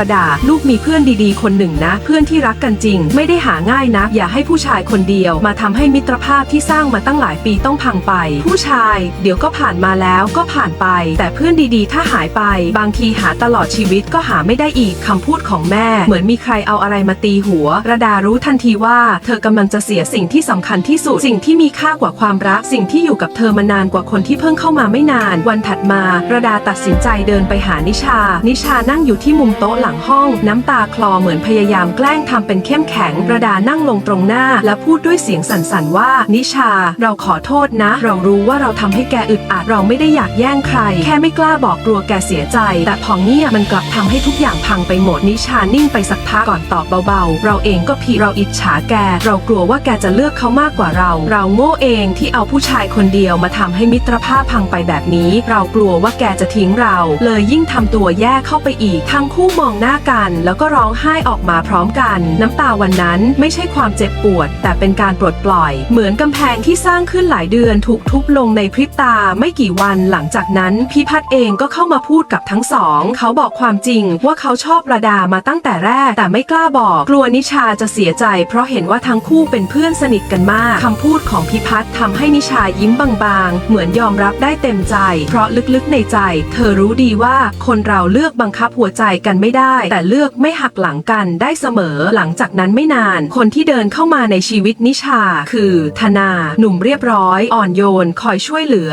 ระดา ลูกมีเพื่อนดีๆ คนหนึ่งนะ เพื่อนที่รักกันจริง ไม่ได้หาง่ายนะ อย่าให้ผู้ชายคนเดียว มาทำให้มิตรภาพที่สร้างมาตั้งหลายปีต้องพังไป ผู้ชาย เดี๋ยวก็ผ่านมาแล้วก็ผ่านไป แต่เพื่อนดีๆ ถ้าหายไป บางทีหาตลอดชีวิตก็หาไม่ได้อีกคำพูดของแม่ เหมือนมีใครเอาอะไรมาตีหัว ระดารู้ทันทีว่า เธอกำลังจะเสียสิ่งที่สำคัญที่สุดสิ่งที่มีค่ากว่าความรักสิ่งที่อยู่กับเธอมานานกว่าคนที่เพิ่งเข้ามาไม่นาน วันถัดมา ระดาตัดสินใจเดินไปหานิชา นิชานั่งอยู่ที่มุมโต๊ะหลังห้อง น้ำตาคลอเหมือนพยายามแกล้งทำเป็นเข้มแข็งประดานั่งลงตรงหน้า และพูดด้วยเสียงสั่นๆว่า นิชา เราขอโทษนะ เรารู้ว่าเราทำให้แกอึดอัดเราไม่ได้อยากแย่งใคร แค่ไม่กล้าบอกกลัวแกเสียใจ แต่พอเงียบมันกลับทำให้ทุกอย่างพังไปหมดนิชานิ่งไปสักพักก่อนตอบเบาๆ เราเองก็ผิดเราอิจฉาแก เรากลัวว่าแกจะเลือกเขามากกว่าเรา เราโง่เองที่เอาผู้ชายคนเดียวมาทำให้มิตรภาพพังไปแบบนี้ เรากลัวว่าแกจะทิ้งเรา เลยยิ่งทำตัวแย่เข้าไปอีกทั้งคู่มองหน้ากัน แล้วก็ร้องไห้ออกมาพร้อมกัน น้ำตาวันนั้นไม่ใช่ความเจ็บปวด แต่เป็นการปลดปล่อย เหมือนกำแพงที่สร้างขึ้นหลายเดือนถูกทุบลงในพริบตาไม่กี่วันหลังจากนั้นพี่พัดเองก็เข้ามาพูดกับทั้งสอง เขาบอกความจริงว่าเขาชอบระดามาตั้งแต่แรก แต่ไม่กล้าบอก กลัวนิชาจะเสียใจ เพราะเห็นว่าทั้งคู่เป็นเพื่อนสนิทกันมากคำพูดของพี่พัดทำให้นิชายิ้มบางๆ เหมือนยอมรับได้เต็มใจ เพราะลึกๆในใจ เธอรู้ดีว่าคนเราเลือกบังคับหัวใจกันไม่ได้แต่เลือกไม่หักหลังกันได้เสมอ หลังจากนั้นไม่นาน คนที่เดินเข้ามาในชีวิตนิชา คือธนา หนุ่มเรียบร้อย อ่อนโยน คอยช่วยเหลือ